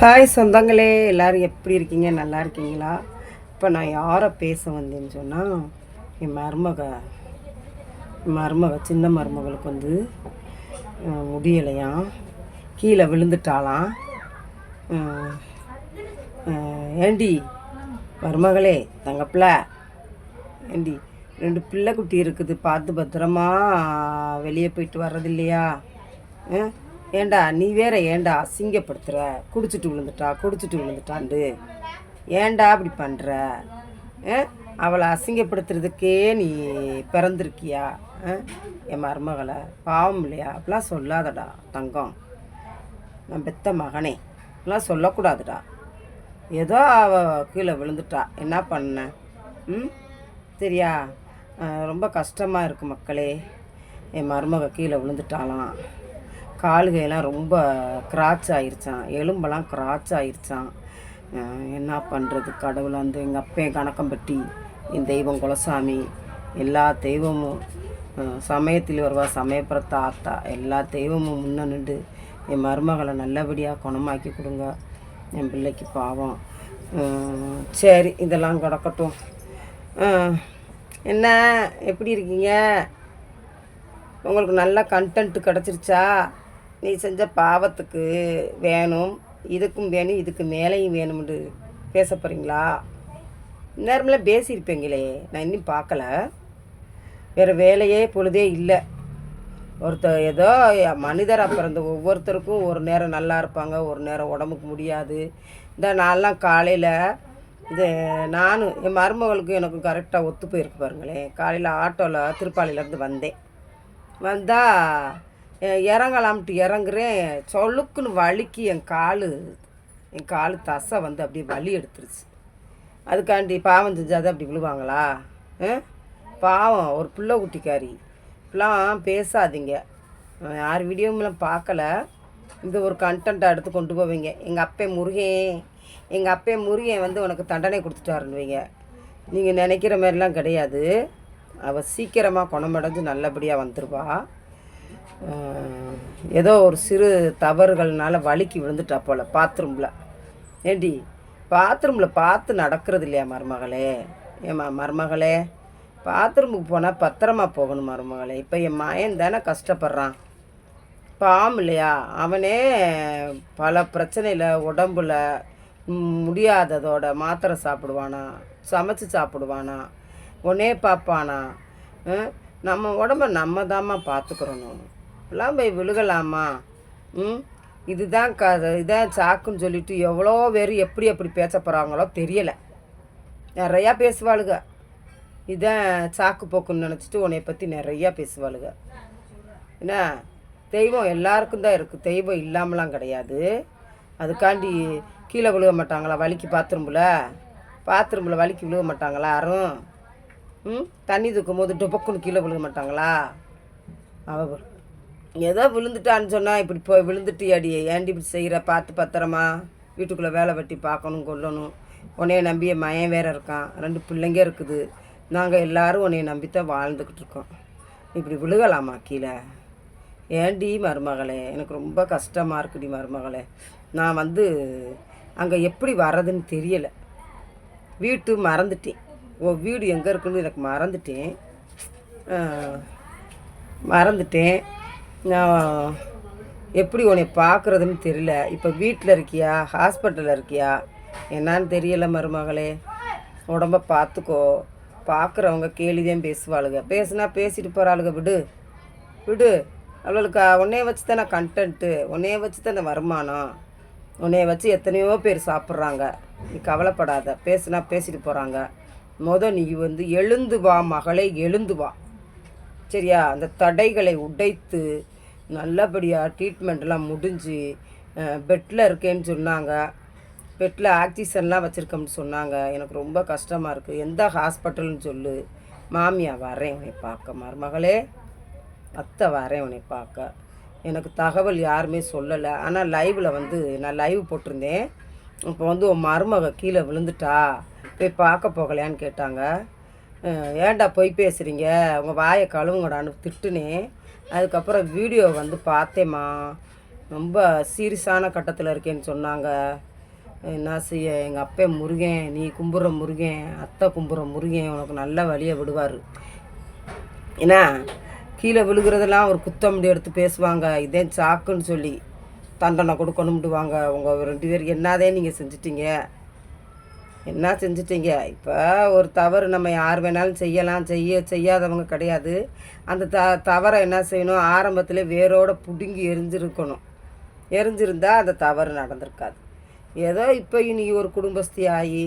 Hi சொந்தங்களே எல்லோரும் எப்படி இருக்கீங்க? நல்லா இருக்கீங்களா? இப்போ நான் யாரை பேச வந்தேன்னு சொன்னால் என் மருமக என் மருமக சின்ன மருமகளுக்கு வந்து முடியலையாம் கீழே விழுந்துட்டாலாம் ஏண்டி மருமகளே தங்கப்பிள்ள ஏண்டி ரெண்டு பிள்ளை குட்டி இருக்குது பார்த்து பத்திரமா வெளியே போயிட்டு வர்றது இல்லையா ஆ? ஏண்டா நீ வேற ஏண்டா அசிங்கப்படுத்துகிற குடிச்சிட்டு விழுந்துட்டா குடிச்சிட்டு விழுந்துட்டாண்டு ஏண்டா அப்படி பண்ணுற அவளை அசிங்கப்படுத்துறதுக்கே நீ பிறந்திருக்கியா? ஆ? என் மருமகளை? பாவம் இல்லையா? அப்படிலாம் சொல்லாதடா தங்கம். நான் பெத்த மகனே. அப்படிலாம் சொல்லக்கூடாதுடா. ஏதோ அவ கீழே விழுந்துட்டா. என்ன பண்ண? ம்? சரியா? ரொம்ப கஷ்டமாக இருக்கு மக்களே. என் மருமக கீழே விழுந்துட்டாளாம். காலுகையெல்லாம் ரொம்ப கிராச் ஆயிடுச்சான் எலும்பெல்லாம் கிராச் ஆயிடுச்சான் என்ன பண்ணுறது கடவுள் வந்து எங்கள் அப்பே கணக்கம்பட்டி என் தெய்வம் குலசாமி எல்லா தெய்வமும் சமயத்தில் வருவா சமயப்புறத்த ஆத்தா எல்லா தெய்வமும் முன்ன நின்று என் மருமகளை நல்லபடியாக குணமாக்கி கொடுங்க. என் பிள்ளைக்கு பாவம். சரி இதெல்லாம் கிடக்கட்டும். என்ன எப்படி இருக்கீங்க? உங்களுக்கு நல்ல கண்டென்ட் கிடச்சிருச்சா? நீ செஞ்ச பாவத்துக்கு வேணும் இதுக்கும் வேணும் இதுக்கு மேலேயும் வேணும்னு பேச போகிறீங்களா நேரமெல்லாம் பேசியிருப்பீங்களே நான் இன்னும் பார்க்கல. வேறு வேலையே பொழுதே இல்லை. ஒருத்தர் ஏதோ மனிதராக பிறந்த ஒவ்வொருத்தருக்கும் ஒரு நேரம் நல்லா இருப்பாங்க ஒரு நேரம் உடம்புக்கு முடியாது. இந்த நான்லாம் காலையில் இது நானும் என் மருமகளுக்கும் எனக்கும் கரெக்டாக ஒத்து போயிருக்கு பாருங்களேன். காலையில் ஆட்டோவில் திருப்பாலையிலேருந்து வந்தேன். வந்தால் இறங்கலாம்ட்டு இறங்குறேன். சொலுக்குன்னு வலிக்கு என் கால் என் கால் தசை வந்து அப்படியே வலி எடுத்துருச்சு. அதுக்காண்டி பாவம் செஞ்சாதான் அப்படி விழுவாங்களா? ஆ? பாவம் ஒரு பிள்ளை குட்டிக்காரி. இப்பெல்லாம் பேசாதீங்க. யார் வீடியோமெல்லாம் பார்க்கல. இந்த ஒரு கண்டென்ட்டை எடுத்து கொண்டு போவீங்க. எங்கள் அப்பே முருகன். எங்கள் அப்பே முருகன் வந்து உனக்கு தண்டனை கொடுத்துட்டாருன்னுவீங்க நீங்கள் நினைக்கிற மாதிரிலாம் கிடையாது. அவள் சீக்கிரமாக குணமடைஞ்சு நல்லபடியாக வந்துடுவா ஏதோ ஒரு சிறு தவறுகள்னால வலிக்கு விழுந்துட்டா போல் பாத்ரூமில். ஏண்டி பாத்ரூமில் பார்த்து நடக்கிறது இல்லையா மருமகளே? ஏம்மா மருமகளே பாத்ரூமுக்கு போனால் பத்திரமா போகணும் மருமகளே? இப்போ என் மயன் தானே கஷ்டப்படுறான். பாம் இல்லையா? அவனே பல பிரச்சனையில் உடம்புல முடியாததோட மாத்திரை சாப்பிடுவானா சமைச்சு சாப்பிடுவானா உன்னே பார்ப்பானா? நம்ம உடம்ப நம்ம தாம்மா பார்த்துக்கிறணும். இப்படிலாம் போய் விழுகலாமா? ம்? இதுதான் க இதான் சாக்குன்னு சொல்லிட்டு எவ்வளோ பேர் எப்படி எப்படி பேச போகிறாங்களோ தெரியலை. நிறையா பேசுவாளுங்க இதான் சாக்கு போக்குன்னு நினச்சிட்டு உன்னை பற்றி நிறையா பேசுவாளுங்க என்ன? தெய்வம் எல்லாருக்கும் தான் இருக்குது தெய்வம் இல்லாமலாம் கிடையாது. அதுக்காண்டி கீழே விழுக மாட்டாங்களா? வலிக்கு பாத்ரூமில் பாத்ரூமில் வலிக்கு விழுக மாட்டாங்களா யாரும்? ம்? தண்ணி தூக்கும் போது டொபக்குன்னு கீழே விழுக மாட்டாங்களா? அவள் ஏதோ விழுந்துட்டான்னு சொன்னால் இப்படி போய் விழுந்துட்டு அடி ஏண்டி இப்படி செய்கிற பார்த்து பத்திரமா. வீட்டுக்குள்ளே வேலை வெட்டி பார்க்கணும் கொள்ளணும் உன்னைய நம்பிய மயம் மயன் வேற இருக்கான். ரெண்டு பிள்ளைங்க இருக்குது. நாங்கள் எல்லாரும் உன்னைய நம்பித்தான் வாழ்ந்துக்கிட்டு இருக்கோம். இப்படி விழுகலாமா கீழே? ஏண்டி மருமகளே? எனக்கு ரொம்ப கஷ்டமாக இருக்குடி மருமகளே. நான் வந்து அங்கே எப்படி வர்றதுன்னு தெரியலை. வீட்டு மறந்துட்டேன். ஓ வீடு எங்கே இருக்குன்னு எனக்கு மறந்துட்டேன். மறந்துட்டேன். நான் எப்படி உன்னை பார்க்குறதுன்னு தெரியல. இப்போ வீட்டில் இருக்கியா? ஹாஸ்பிட்டலில் இருக்கியா? என்னான்னு தெரியலை மருமகளே. உடம்ப பார்த்துக்கோ. பார்க்குறவங்க கேலிதான் பேசுவாளுங்க. பேசுனா பேசிட்டு போகிறாளுங்க விடு. விடு. அவளுக்கு உன்னைய வச்சு தானே கண்டென்ட்டு உன்னைய வச்சு தானே வருமானம். உன்னைய வச்சு எத்தனையோ பேர் சாப்பிட்றாங்க. நீ கவலைப்படாத. பேசுனா பேசிட்டு போகிறாங்க மொதல் நீ வந்து எழுந்து வா மகளே எழுந்து வா. சரியா? அந்த தடைகளை உடைத்து நல்லபடியாக ட்ரீட்மெண்ட்லாம் முடிஞ்சு பெட்டில் இருக்கேன்னு சொன்னாங்க. பெட்டில் ஆக்சிஜன்லாம் வச்சுருக்கோம்னு சொன்னாங்க. எனக்கு ரொம்ப கஷ்டமாக இருக்குது எந்த ஹாஸ்பிட்டல்னு சொல்லு. மாமியா வரேன் உன்னை பார்க்க. மருமகளே அத்தை வரேன் உன்னை பார்க்க. எனக்கு தகவல் யாருமே சொல்லலை. ஆனால் லைவில் வந்து நான் லைவ் போட்டிருந்தேன். இப்போ வந்து உன் மருமக கீழே விழுந்துட்டா. போய் பார்க்க போகலையான்னு கேட்டாங்க. ஏன்டா பொய் பேசுகிறீங்க உங்கள் வாயை கழுவுங்கடான்னு திட்டுனேன் அதுக்கப்புறம் வீடியோ வந்து பார்த்தேம்மா. ரொம்ப சீரியஸான கட்டத்தில் இருக்கேன்னு சொன்னாங்க. என்ன செய்ய எங்கள் அப்பே முருகன் நீ கும்புற முருகன் அத்தை கும்புற முருகன் உனக்கு நல்ல வழியை விடுவார். ஏன்னா கீழே விழுகிறதெல்லாம் ஒரு குத்தம் எடுத்து பேசுவாங்க. இதே சாக்குன்னு சொல்லி தண்டனை கொடுக்கணும்டுவாங்க. உங்கள் ரெண்டு பேருக்கு என்னதே நீங்கள் செஞ்சிட்டீங்க. என்ன செஞ்சிட்டீங்க? இப்போ ஒரு தவறு நம்ம யார் வேணாலும் செய்யலாம். செய்ய செய்யாதவங்க கிடையாது. அந்த த தவறை என்ன செய்யணும்? ஆரம்பத்தில் வேரோட பிடுங்கி எரிஞ்சிருக்கணும். எரிஞ்சிருந்தால் அந்த தவறு நடந்திருக்காது. ஏதோ இப்போ நீ ஒரு குடும்பஸ்தி ஆகி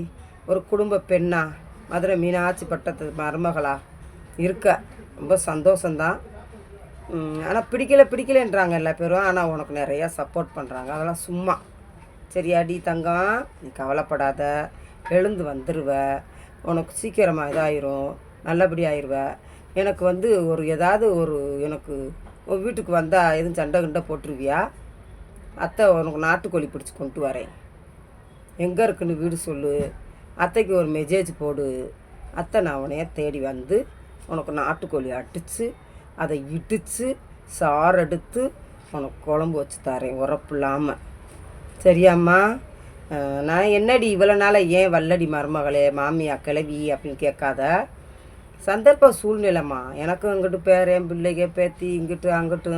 ஒரு குடும்ப பெண்ணா மதுரை மீனாட்சி பட்டத்து மருமகளா இருக்க ரொம்ப சந்தோஷந்தான் ஆனால் பிடிக்கலை பிடிக்கலைன்றாங்க எல்லா பேரும். ஆனால் உனக்கு நிறையா சப்போர்ட் பண்ணுறாங்க அதெல்லாம் சும்மா. சரியாடி தங்கம் நீ கவலைப்படாத. எழுந்து வந்துடுவ உனக்கு சீக்கிரமாக இதாயிரும். நல்லபடி ஆயிடுவ எனக்கு வந்து ஒரு ஏதாவது ஒரு எனக்கு வீட்டுக்கு வந்தால் எதுவும் சண்டை கிண்டை போட்டுருவியா? அத்தை உனக்கு நாட்டுக்கோழி பிடிச்சி கொண்டு வரேன். எங்கே இருக்குன்னு வீடு சொல்லு. அத்தைக்கு ஒரு மெசேஜ் போடு. அத்தை நான் உனையே தேடி வந்து உனக்கு நாட்டுக்கோழி அடித்து அதை இடித்து சாறு எடுத்து உனக்கு குழம்பு வச்சு தரேன். உரப்பு இல்லாமல் சரியாம்மா? நான் என்னடி இவ்வளோ நாளாக ஏன் வல்லடி மருமகளே மாமியா கிளவி அப்படின்னு கேட்காத? சந்தர்ப்ப சூழ்நிலைம்மா. எனக்கும் இங்கிட்டு பேரன் பிள்ளைங்க பேத்தி இங்கிட்டு அங்கிட்டு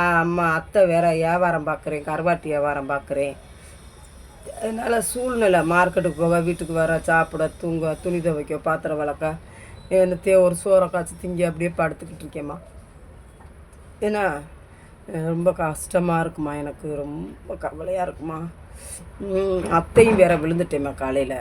அம்மா அத்தை வேற வியாபாரம் பார்க்குறேன் கருவாட்டி வியாபாரம் பார்க்குறேன் அதனால் சூழ்நிலை மார்க்கெட்டுக்கு போக வீட்டுக்கு வர சாப்பிட தூங்க துணி துவைக்க பாத்திரம் விளக்க என்னத்தையோ ஒரு சோறை காய்ச்சி திங்கி அப்படியே படுத்துக்கிட்டு இருக்கேம்மா. ஏன்னா ரொம்ப கஷ்டமாக இருக்குமா எனக்கு ரொம்ப கவலையாக இருக்குமா அத்தையும் வேற விழுந்துட்டேம்மா காலையில்.